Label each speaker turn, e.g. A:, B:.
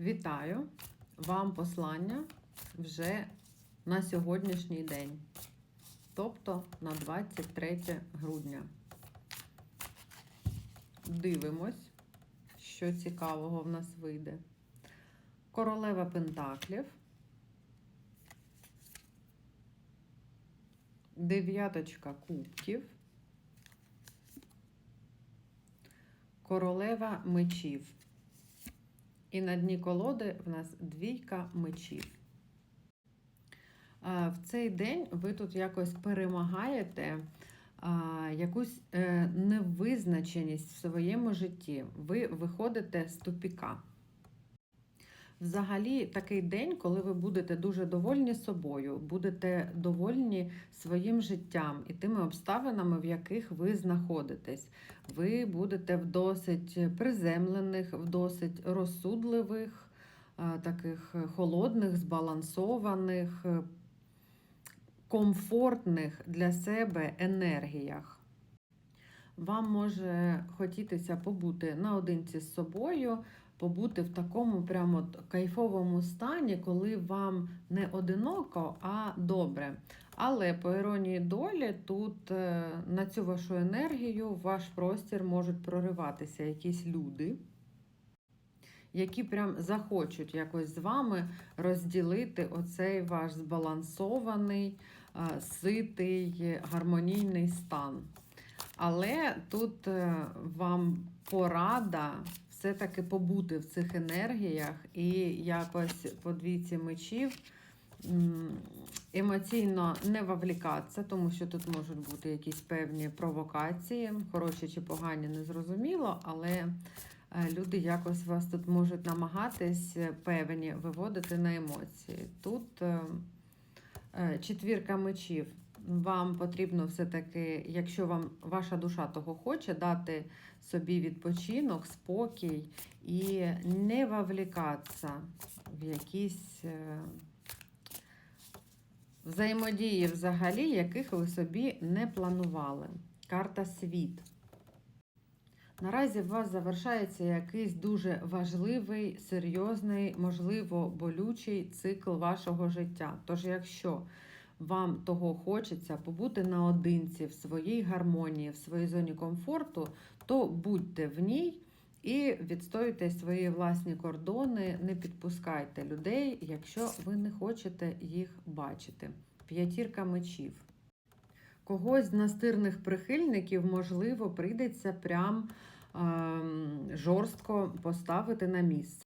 A: Вітаю! Вам послання вже на сьогоднішній день, тобто на 23 грудня. Дивимось, що цікавого в нас вийде. Королева Пентаклів. Дев'яточка кубків. Королева мечів. І на дні колоди в нас двійка мечів. В цей день ви тут якось перемагаєте якусь е, невизначеність в своєму житті. Ви виходите з тупіка. Взагалі, такий день, коли ви будете дуже довольні собою, будете довольні своїм життям і тими обставинами, в яких ви знаходитесь. Ви будете в досить приземлених, в досить розсудливих, е, таких холодних, збалансованих, е, комфортних для себе енергіях. Вам може хотітися побути наодинці з собою, побути в такому прямо кайфовому стані, коли вам не одиноко, а добре. Але по іронії долі, тут е, на цю вашу енергію в ваш простір можуть прориватися якісь люди, які прям захочуть якось з вами розділити оцей ваш збалансований, е, ситий, гармонійний стан. Але тут е, вам порада все-таки побути в цих енергіях і якось по двійці мечів емоційно не вовлікатися, тому що тут можуть бути якісь певні провокації, хороші чи погані, незрозуміло, але е, люди якось вас тут можуть намагатись певні виводити на емоції. Тут е, е, четвірка мечів. Вам потрібно все-таки, якщо вам ваша душа того хоче, дати собі відпочинок, спокій і не вовлікатися в якісь е, взаємодії взагалі, яких ви собі не планували. Карта світ. Наразі у вас завершається якийсь дуже важливий, серйозний, можливо, болючий цикл вашого життя. Тож, якщо вам того хочеться побути наодинці в своїй гармонії, в своїй зоні комфорту, то будьте в ній і відстоюйте свої власні кордони, не підпускайте людей, якщо ви не хочете їх бачити. П'ятірка мечів. Когось з настирних прихильників, можливо, прийдеться прям ем, жорстко поставити на місце.